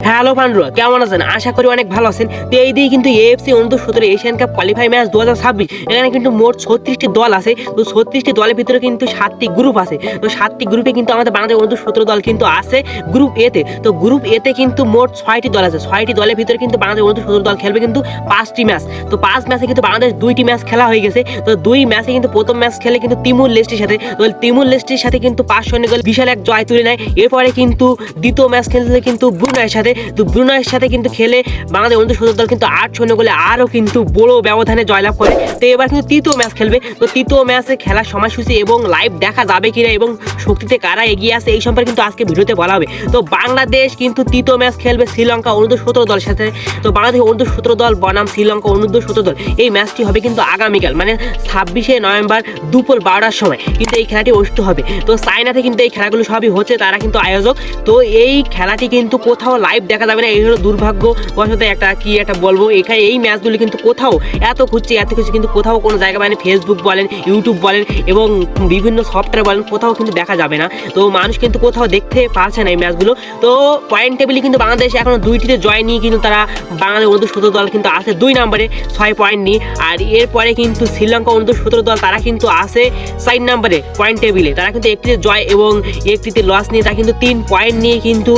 Hello পান্ডুরা, কেমন আছেন? আশা করি অনেক ভালো আছেন। তো এই দিয়ে কিন্তু এএফসি অনূর্ধ্ব সতেরো এশিয়ান কাপ কোয়ালিফাই ম্যাচ দু হাজার ছাব্বিশ। এখানে কিন্তু মোট ছত্রিশটি দল আছে। তো ছত্রিশটি দলের ভিতরে কিন্তু সাতটি গ্রুপ আছে। তো সাতটি গ্রুপে কিন্তু আমাদের বাংলাদেশ অনূর্ধ্ব সতেরো দল কিন্তু আছে গ্রুপ এতে তো। গ্রুপ এতে কিন্তু মোট ছয়টি দল আছে। ছয়টি দলের ভিতরে কিন্তু বাংলাদেশ অনূর্ধ্ব সতেরো দল খেলবে কিন্তু পাঁচটি ম্যাচ তো পাঁচ ম্যাচে কিন্তু বাংলাদেশ দুইটি ম্যাচ খেলা হয়ে গেছে। তো দুই ম্যাচে কিন্তু প্রথম ম্যাচ খেলে কিন্তু তিমুর লেস্টের সাথে। তো তিমুর লেস্টের সাথে কিন্তু পাঁচ শূন্য গোল বিশাল এক জয় তুলে নেয়। এরপরে কিন্তু দ্বিতীয় ম্যাচ খেলতে কিন্তু ব্রুনাইয়ের সাথে তো ব্রুনাইয়ের সাথে কিন্তু খেলে বাংলাদেশ অনূর্ধ্ব সতেরো দল কিন্তু আট শূন্য গোলে আরও কিন্তু বড় ব্যবধানে জয়লাভ করে। তো এবার কিন্তু তৃতীয় ম্যাচ খেলবে। তো তৃতীয় ম্যাচে খেলার সময়সূচি এবং লাইভ দেখা যাবে কিনা এবং শক্তিতে কারা এগিয়ে আসে এই সম্পর্কে কিন্তু আজকে ভিডিওতে বলা হবে। তো বাংলাদেশ কিন্তু তৃতীয় ম্যাচ খেলবে শ্রীলঙ্কা অনূর্ধ্ব সতেরো দলের সাথে। তো বাংলাদেশ অনূর্ধ্ব সতেরো দল বনাম শ্রীলঙ্কা অনূর্ধ্ব সতেরো দল এই ম্যাচটি হবে কিন্তু আগামীকাল মানে ছাব্বিশে নভেম্বর দুপুর বারোটার সময়। কিন্তু এই খেলাটি অনুষ্ঠিত হবে। তো চায়নাতে কিন্তু এই খেলাগুলো সবই হচ্ছে, তারা কিন্তু আয়োজক। তো এই খেলাটি কিন্তু কোথাও লাইভ দেখা যাবে না, এই হলো দুর্ভাগ্য। বশত একটা কি একটা বলব? এখানে এই ম্যাচগুলি কিন্তু কোথাও এত খুঁজছে, এত কিছু কিন্তু কোথাও কোনো জায়গা মানে ফেসবুক বলেন ইউটিউব বলেন, এবং বিভিন্ন সফটওয়্যার বলেন, কোথাও কিন্তু দেখা যাবে না। তো মানুষ কিন্তু কোথাও দেখতে পারছে না এই ম্যাচগুলো তো পয়েন্ট টেবিলে কিন্তু বাংলাদেশ এখনও দুইটিতে জয় নিয়ে কিন্তু তারা বাংলাদেশ অনূর্ধ্ব সতেরো দল কিন্তু আছে দুই নম্বরে, ছয় পয়েন্ট নিয়ে। আর এরপরে কিন্তু শ্রীলঙ্কা অনূর্ধ্ব সতেরো দল, তারা কিন্তু আছে চার নম্বরে পয়েন্ট টেবিলে তারা কিন্তু একটিতে জয় এবং একটিতে লস নিয়ে তারা কিন্তু তিন পয়েন্ট নিয়ে কিন্তু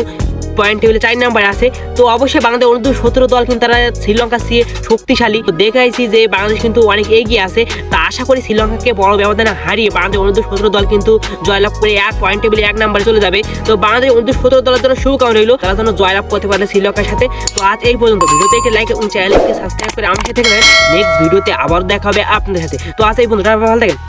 পয়েন্ট টেবিলে চার নাম্বারে আছে। তো অবশ্যই বাংলাদেশ অনূর্ধ্ব সতেরো দল কিন্তু তারা শ্রীলঙ্কা চেয়ে শক্তিশালী। তো দেখাইছি যে বাংলাদেশ কিন্তু অনেক এগিয়ে আছে। তা আশা করি শ্রীলঙ্কাকে বড় ব্যবধানে হারিয়ে বাংলাদেশ অনূর্ধ্ব সতেরো দল কিন্তু জয়লাভ করে এক পয়েন্ট টেবিলে এক নাম্বারে চলে যাবে। তো বাংলাদেশ অনূর্ধ্ব সতেরো দলের জন্য শুভকামনা রইল। তারা যেন জয়লাভ করতে পারে শ্রীলঙ্কার সাথে। তো আজ এই পর্যন্ত। ভিডিওতে একটি লাইক এবং চ্যানেলকে সাবস্ক্রাইব করে আমার সাথে নেক্সট ভিডিওতে আবার দেখা হবে আপনাদের সাথে। তো আজ এই পর্যন্ত। ভালো থাকেন।